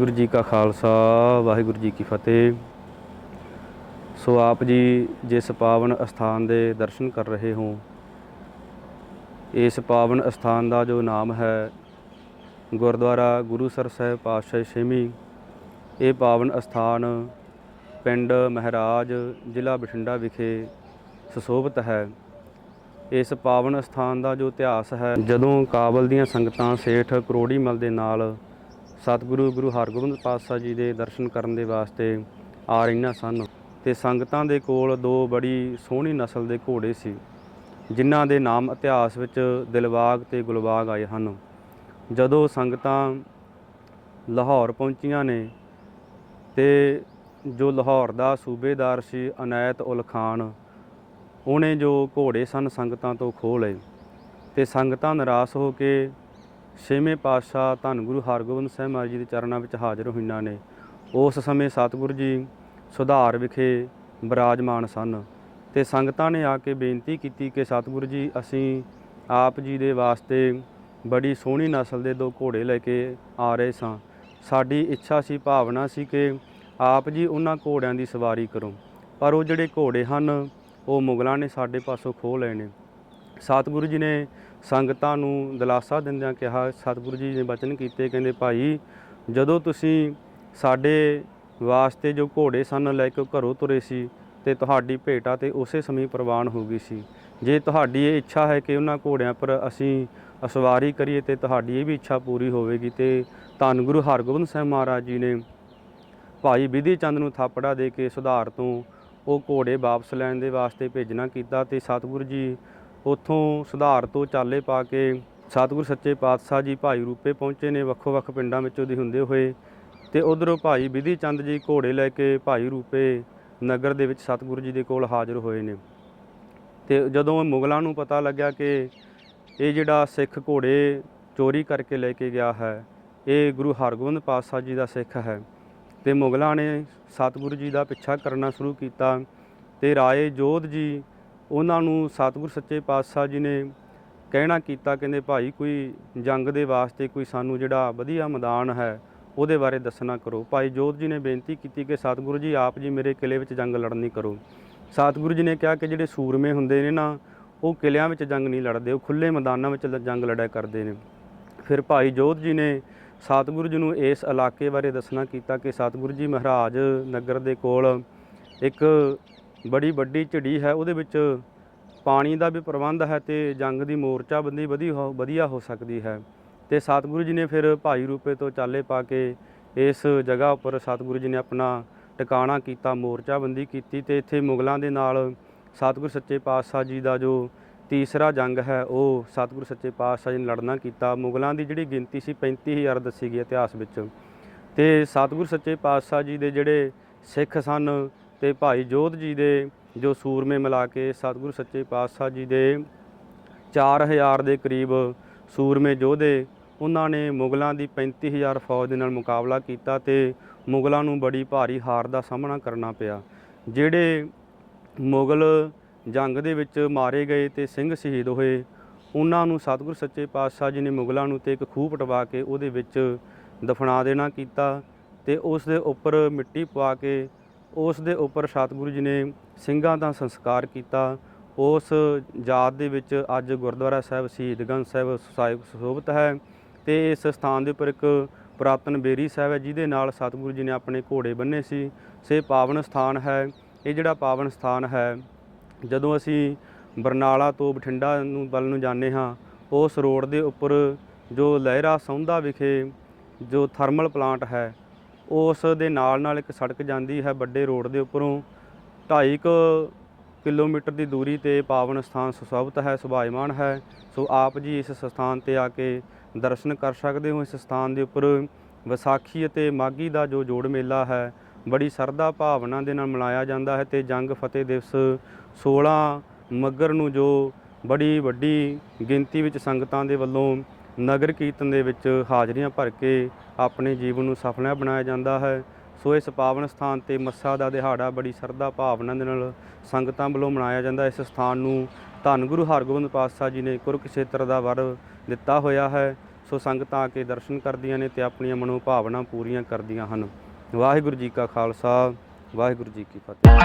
ਵਾਹਿਗੁਰੂ ਜੀ ਕਾ ਖਾਲਸਾ, ਵਾਹਿਗੁਰੂ ਜੀ ਕੀ ਫਤਿਹ। ਸੋ ਆਪ ਜੀ ਜਿਸ ਪਾਵਨ ਅਸਥਾਨ ਦੇ ਦਰਸ਼ਨ ਕਰ ਰਹੇ ਹੋ, ਇਸ ਪਾਵਨ ਅਸਥਾਨ ਦਾ ਜੋ ਨਾਮ ਹੈ, ਗੁਰਦੁਆਰਾ ਗੁਰੂਸਰ ਸਾਹਿਬ ਪਾਤਸ਼ਾਹ ਛੇਵੀਂ, ਇਹ ਪਾਵਨ ਅਸਥਾਨ ਪਿੰਡ ਮਹਾਰਾਜ ਜ਼ਿਲ੍ਹਾ ਬਠਿੰਡਾ ਵਿਖੇ ਸੁਸ਼ੋਭਿਤ ਹੈ। ਇਸ ਪਾਵਨ ਅਸਥਾਨ ਦਾ ਜੋ ਇਤਿਹਾਸ ਹੈ, ਜਦੋਂ ਕਾਬਲ ਦੀਆਂ ਸੰਗਤਾਂ ਸੇਠ ਕਰੋੜੀਮਲ ਦੇ ਨਾਲ ਸਤਿਗੁਰੂ ਗੁਰੂ ਹਰਗੋਬਿੰਦ ਪਾਤਸ਼ਾਹ ਜੀ ਦੇ ਦਰਸ਼ਨ ਕਰਨ ਦੇ ਵਾਸਤੇ ਆ ਰਹੀਆਂ ਸਨ ਤੇ ਸੰਗਤਾਂ ਦੇ ਕੋਲ ਦੋ ਬੜੀ ਸੋਹਣੀ ਨਸਲ ਦੇ ਘੋੜੇ ਸੀ, ਜਿਨ੍ਹਾਂ ਦੇ ਨਾਮ ਇਤਿਹਾਸ ਵਿੱਚ ਦਿਲਬਾਗ ਤੇ ਗੁਲਬਾਗ ਆਏ ਹਨ। ਜਦੋਂ ਸੰਗਤਾਂ ਲਾਹੌਰ ਪਹੁੰਚੀਆਂ ਨੇ ਤੇ ਜੋ ਲਾਹੌਰ ਦਾ ਸੂਬੇਦਾਰ ਸੀ ਅਨਾਇਤ ਉਲ ਖਾਨ, ਉਹਨੇ ਜੋ ਘੋੜੇ ਸਨ ਸੰਗਤਾਂ ਤੋਂ ਖੋਹ ਲਏ ਤੇ ਸੰਗਤਾਂ ਨਿਰਾਸ਼ ਹੋ ਕੇ ਛੇਵੇਂ ਪਾਤਸ਼ਾਹ ਧੰਨ ਗੁਰੂ ਹਰਗੋਬਿੰਦ ਸਾਹਿਬ ਮਹਾਰਾਜ ਜੀ ਦੇ ਚਰਨਾਂ ਵਿੱਚ ਹਾਜ਼ਰ ਹੋਈਆਂ ਨੇ। ਉਸ ਸਮੇਂ ਸਤਿਗੁਰੂ ਜੀ ਸੁਧਾਰ ਵਿਖੇ ਬਰਾਜਮਾਨ ਸਨ ਤੇ ਸੰਗਤਾਂ ਨੇ ਆ ਕੇ ਬੇਨਤੀ ਕੀਤੀ ਕਿ ਸਤਿਗੁਰੂ ਜੀ, ਅਸੀਂ ਆਪ ਜੀ ਦੇ ਵਾਸਤੇ ਬੜੀ ਸੋਹਣੀ ਨਸਲ ਦੇ ਦੋ ਘੋੜੇ ਲੈ ਕੇ ਆ ਰਹੇ ਸਾਂ। ਸਾਡੀ ਇੱਛਾ ਸੀ, ਭਾਵਨਾ ਸੀ ਕਿ ਆਪ ਜੀ ਉਹਨਾਂ ਘੋੜਿਆਂ ਦੀ ਸਵਾਰੀ ਕਰੋ। ਪਰ ਉਹ ਜਿਹੜੇ ਘੋੜੇ ਹਨ, ਉਹ ਮੁਗਲਾਂ ਨੇ ਸਾਡੇ ਪਾਸੋਂ ਖੋਹ ਲਏ ਨੇ। ਸਤਿਗੁਰੂ ਜੀ ਨੇ ਸੰਗਤਾਂ ਨੂੰ ਦਿਲਾਸਾ ਦਿੰਦਿਆਂ ਕਿਹਾ, ਸਤਿਗੁਰੂ ਜੀ ਨੇ ਬਚਨ ਕੀਤੇ, ਕਹਿੰਦੇ, ਭਾਈ, ਜਦੋਂ ਤੁਸੀਂ ਸਾਡੇ ਵਾਸਤੇ ਜੋ ਘੋੜੇ ਸਨ, ਲੈ ਕੇ ਘਰੋਂ ਤੁਰੇ ਸੀ ਤੇ ਤੁਹਾਡੀ ਭੇਟਾ ਤੇ ਉਸੇ ਸਮੇਂ ਪ੍ਰਵਾਨ ਹੋ ਗਈ ਸੀ। ਜੇ ਤੁਹਾਡੀ ਇਹ ਇੱਛਾ ਹੈ ਕਿ ਉਹਨਾਂ ਘੋੜਿਆਂ ਪਰ ਅਸੀਂ ਅਸਵਾਰੀ ਕਰੀਏ ਤੇ ਤੁਹਾਡੀ ਇਹ ਵੀ ਇੱਛਾ ਪੂਰੀ ਹੋਵੇਗੀ ਤੇ ਧੰਨ ਗੁਰੂ ਹਰਗੋਬਿੰਦ ਸਾਹਿਬ ਮਹਾਰਾਜ ਜੀ ਨੇ ਭਾਈ ਵਿਧੀ ਚੰਦ ਨੂੰ ਥਾਪੜਾ ਦੇ ਕੇ ਸੁਧਾਰ ਤੋਂ ਉਹ ਘੋੜੇ ਵਾਪਸ ਲੈਣ ਦੇ ਵਾਸਤੇ ਭੇਜਣਾ ਕੀਤਾ ਤੇ ਸਤਿਗੁਰੂ ਜੀ ਉਥੋਂ ਸੁਧਾਰ ਤੋਂ ਚਾਲੇ ਪਾ ਕੇ ਸਤਿਗੁਰੂ ਸੱਚੇ ਪਾਤਸ਼ਾਹ ਜੀ ਭਾਈ ਰੂਪੇ ਪਹੁੰਚੇ ਨੇ ਵੱਖੋ ਵੱਖ ਪਿੰਡਾਂ ਵਿੱਚੋਂ ਦੀ ਹੁੰਦੇ ਹੋਏ ਤੇ ਉਧਰੋਂ ਭਾਈ ਵਿਧੀ ਚੰਦ ਜੀ ਘੋੜੇ ਲੈ ਕੇ ਭਾਈ ਰੂਪੇ ਨਗਰ ਦੇ ਵਿੱਚ ਸਤਿਗੁਰੂ ਜੀ ਦੇ ਕੋਲ ਹਾਜ਼ਰ ਹੋਏ ਨੇ। ਤੇ ਜਦੋਂ ਮੁਗਲਾਂ ਨੂੰ ਪਤਾ ਲੱਗਿਆ ਕਿ ਇਹ ਜਿਹੜਾ ਸਿੱਖ ਘੋੜੇ ਚੋਰੀ ਕਰਕੇ ਲੈ ਕੇ ਗਿਆ ਹੈ, ਇਹ ਗੁਰੂ ਹਰਗੋਬਿੰਦ ਪਾਤਸ਼ਾਹ ਜੀ ਦਾ ਸਿੱਖ ਹੈ। ਤੇ ਮੁਗਲਾਂ ਨੇ ਸਤਿਗੁਰੂ ਜੀ ਦਾ ਪਿੱਛਾ ਕਰਨਾ ਸ਼ੁਰੂ ਕੀਤਾ ਤੇ ਰਾਏ ਜੋਧ ਜੀ ਉਹਨਾਂ ਨੂੰ ਸਤਿਗੁਰੂ ਸੱਚੇ ਪਾਤਸ਼ਾਹ ਜੀ ਨੇ ਕਹਿਣਾ ਕੀਤਾ, ਕਹਿੰਦੇ ਭਾਈ ਕੋਈ ਜੰਗ ਦੇ ਵਾਸਤੇ ਕੋਈ ਸਾਨੂੰ ਜਿਹੜਾ ਵਧੀਆ ਮੈਦਾਨ ਹੈ, ਉਹਦੇ ਬਾਰੇ ਦੱਸਣਾ ਕਰੋ। ਭਾਈ ਜੋਤ ਜੀ ਨੇ ਬੇਨਤੀ ਕੀਤੀ ਕਿ ਸਤਿਗੁਰੂ ਜੀ, ਆਪ ਜੀ ਮੇਰੇ ਕਿਲੇ ਵਿੱਚ ਜੰਗ ਲੜਨੀ ਕਰੋ। ਸਤਿਗੁਰੂ ਜੀ ਨੇ ਕਿਹਾ ਕਿ ਜਿਹੜੇ ਸੂਰਮੇ ਹੁੰਦੇ ਨੇ ਨਾ, ਉਹ ਕਿਲਿਆਂ ਵਿੱਚ ਜੰਗ ਨਹੀਂ ਲੜਦੇ, ਉਹ ਖੁੱਲੇ ਮੈਦਾਨਾਂ ਵਿੱਚ ਲ- ਜੰਗ ਲੜਿਆ ਕਰਦੇ ਨੇ। ਫਿਰ ਭਾਈ ਜੋਤ ਜੀ ਨੇ ਸਤਿਗੁਰੂ ਜੀ ਨੂੰ ਇਸ ਇਲਾਕੇ ਬਾਰੇ ਦੱਸਣਾ ਕੀਤਾ ਕਿ ਸਤਿਗੁਰੂ ਜੀ ਮਹਾਰਾਜ ਨਗਰ ਦੇ ਕੋਲ ਇੱਕ ਬੜੀ ਵੱਡੀ ਝੜੀ ਹੈ, ਉਹਦੇ ਵਿੱਚ ਪਾਣੀ ਦਾ ਵੀ ਪ੍ਰਬੰਧ ਹੈ ਤੇ ਜੰਗ ਦੀ ਮੋਰਚਾਬੰਦੀ ਵਧੀ ਹੋ, ਵਧੀਆ ਹੋ ਸਕਦੀ ਹੈ। ਤੇ ਸਤਿਗੁਰੂ ਜੀ ਨੇ ਫਿਰ ਭਾਈ ਰੂਪੇ ਤੋਂ ਚਾਲੇ ਪਾ ਕੇ ਇਸ ਜਗ੍ਹਾ ਉੱਪਰ ਸਤਿਗੁਰੂ ਜੀ ਨੇ ਆਪਣਾ ਟਿਕਾਣਾ ਕੀਤਾ, ਮੋਰਚਾਬੰਦੀ ਕੀਤੀ ਤੇ ਇੱਥੇ ਮੁਗਲਾਂ ਦੇ ਨਾਲ ਸਤਿਗੁਰੂ ਸੱਚੇ ਪਾਤਸ਼ਾਹ ਜੀ ਦਾ ਜੋ ਤੀਸਰਾ ਜੰਗ ਹੈ, ਉਹ ਸਤਿਗੁਰੂ ਸੱਚੇ ਪਾਤਸ਼ਾਹ ਜੀ ਨੇ ਲੜਨਾ ਕੀਤਾ। ਮੁਗਲਾਂ ਦੀ ਜਿਹੜੀ ਗਿਣਤੀ ਸੀ 35000 ਦੱਸੀ ਗਈ ਇਤਿਹਾਸ ਵਿੱਚ। ਤੇ ਸਤਿਗੁਰੂ ਸੱਚੇ ਪਾਤਸ਼ਾਹ ਜੀ ਦੇ ਜਿਹੜੇ ਸਿੱਖ ਸਨ ਤੇ ਭਾਈ ਜੋਧ ਜੀ ਦੇ ਜੋ ਸੂਰਮੇ ਮਿਲਾ ਕੇ ਸਤਿਗੁਰੂ ਸੱਚੇ ਪਾਤਸ਼ਾਹ ਜੀ ਦੇ 4000 ਦੇ ਕਰੀਬ ਸੂਰਮੇ ਯੋਧੇ, ਉਹਨਾਂ ਨੇ ਮੁਗਲਾਂ ਦੀ 35000 ਫੌਜ ਦੇ ਨਾਲ ਮੁਕਾਬਲਾ ਕੀਤਾ ਤੇ ਮੁਗਲਾਂ ਨੂੰ ਬੜੀ ਭਾਰੀ ਹਾਰ ਦਾ ਸਾਹਮਣਾ ਕਰਨਾ ਪਿਆ, ਜਿਹੜੇ ਮੁਗਲ ਜੰਗ ਦੇ ਵਿੱਚ ਮਾਰੇ ਗਏ ਤੇ ਸਿੰਘ ਸ਼ਹੀਦ ਹੋਏ, ਉਹਨਾਂ ਨੂੰ ਸਤਿਗੁਰੂ ਸੱਚੇ ਪਾਤਸ਼ਾਹ ਜੀ ਨੇ ਮੁਗਲਾਂ ਨੂੰ ਤੇ ਇੱਕ ਖੂਹ ਪਟਵਾ ਕੇ ਉਹਦੇ ਵਿੱਚ ਦਫਨਾ ਦੇਣਾ ਕੀਤਾ ਤੇ ਉਸ ਦੇ ਉੱਪਰ ਮਿੱਟੀ ਪਵਾ ਕੇ ਉਸ ਦੇ ਉੱਪਰ ਸਤਿਗੁਰੂ ਜੀ ਨੇ ਸਿੰਘਾਂ ਦਾ ਸੰਸਕਾਰ ਕੀਤਾ। ਉਸ ਜਾਤ ਦੇ ਵਿੱਚ ਅੱਜ ਗੁਰਦੁਆਰਾ ਸਾਹਿਬ ਸ਼ਹੀਦਗੰਜ ਸਾਹਿਬ ਸਾਹਿਬ ਸੁਸ਼ੋਭਿਤ ਹੈ ਤੇ ਇਸ ਸਥਾਨ ਦੇ ਉੱਪਰ ਇੱਕ ਪੁਰਾਤਨ ਬੇਰੀ ਸਾਹਿਬ ਹੈ, ਜਿਹਦੇ ਨਾਲ ਸਤਿਗੁਰੂ ਜੀ ਨੇ ਆਪਣੇ ਘੋੜੇ ਬੰਨੇ ਸੀ। ਸੇ ਪਾਵਨ ਸਥਾਨ ਹੈ। ਇਹ ਜਿਹੜਾ ਪਾਵਨ ਸਥਾਨ ਹੈ, ਜਦੋਂ ਅਸੀਂ ਬਰਨਾਲਾ ਤੋਂ ਬਠਿੰਡਾ ਨੂੰ ਵੱਲ ਨੂੰ ਜਾਂਦੇ ਹਾਂ, ਉਸ ਰੋਡ ਦੇ ਉੱਪਰ ਜੋ ਲਹਿਰਾ ਸੌਂਦਾ ਵਿਖੇ ਜੋ ਥਰਮਲ ਪਲਾਂਟ ਹੈ ਉਸ ਦੇ ਨਾਲ ਨਾਲ ਇੱਕ ਸੜਕ ਜਾਂਦੀ ਹੈ ਵੱਡੇ ਰੋਡ ਦੇ ਉੱਪਰੋਂ। 2.5 ਕੁ ਕਿਲੋਮੀਟਰ ਦੀ ਦੂਰੀ ਤੇ ਪਾਵਨ ਸਥਾਨ ਸੁਸ਼ੋਭਿਤ ਹੈ ਸੁਭਾਇਮਾਨ ਹੈ। ਸੋ ਆਪ ਜੀ ਇਸ ਸਥਾਨ ਤੇ ਆ ਕੇ ਦਰਸ਼ਨ ਕਰ ਸਕਦੇ ਹੋ। ਇਸ ਸਥਾਨ ਦੇ ਉੱਪਰ ਵਿਸਾਖੀ ਅਤੇ ਮਾਘੀ ਦਾ ਜੋ ਜੋੜ ਮੇਲਾ ਹੈ, ਬੜੀ ਸਰਦਾ ਭਾਵਨਾ ਦੇ ਨਾਲ ਮਨਾਇਆ ਜਾਂਦਾ ਹੈ ਤੇ ਜੰਗ ਫਤਿਹ ਦਿਵਸ 16 ਮੱਗਰ ਨੂੰ ਜੋ ਬੜੀ ਵੱਡੀ ਗਿਣਤੀ ਵਿੱਚ ਸੰਗਤਾਂ ਦੇ ਵੱਲੋਂ ਨਗਰ ਕੀਰਤਨ ਦੇ ਵਿੱਚ ਹਾਜ਼ਰੀਆਂ ਭਰ ਕੇ ਆਪਣੇ ਜੀਵਨ ਨੂੰ ਸਫਲਾ ਬਣਾਇਆ ਜਾਂਦਾ ਹੈ। ਸੋ ਇਸ ਪਾਵਨ ਸਥਾਨ ਤੇ ਮੱਸਾ ਦਾ ਦਿਹਾੜਾ ਬੜੀ ਸਰਦਾ ਭਾਵਨਾ ਦੇ ਨਾਲ ਸੰਗਤਾਂ ਵੱਲੋਂ ਮਨਾਇਆ ਜਾਂਦਾ। ਇਸ ਸਥਾਨ ਨੂੰ ਧੰਨ ਗੁਰੂ ਹਰਗੋਬਿੰਦ ਪਾਤਸ਼ਾਹ ਜੀ ਨੇ ਕੁਰਕਸ਼ੇਤਰ ਦਾ ਵਰ ਦਿੱਤਾ ਹੋਇਆ ਹੈ। ਸੋ ਸੰਗਤਾਂ ਆ ਕੇ ਦਰਸ਼ਨ ਕਰਦੀਆਂ ਨੇ ਤੇ ਆਪਣੀਆਂ ਮਨੋ ਭਾਵਨਾ ਪੂਰੀਆਂ ਕਰਦੀਆਂ ਹਨ। ਵਾਹਿਗੁਰੂ ਜੀ ਕਾ ਖਾਲਸਾ, ਵਾਹਿਗੁਰੂ ਜੀ ਕੀ ਫਤਿਹ।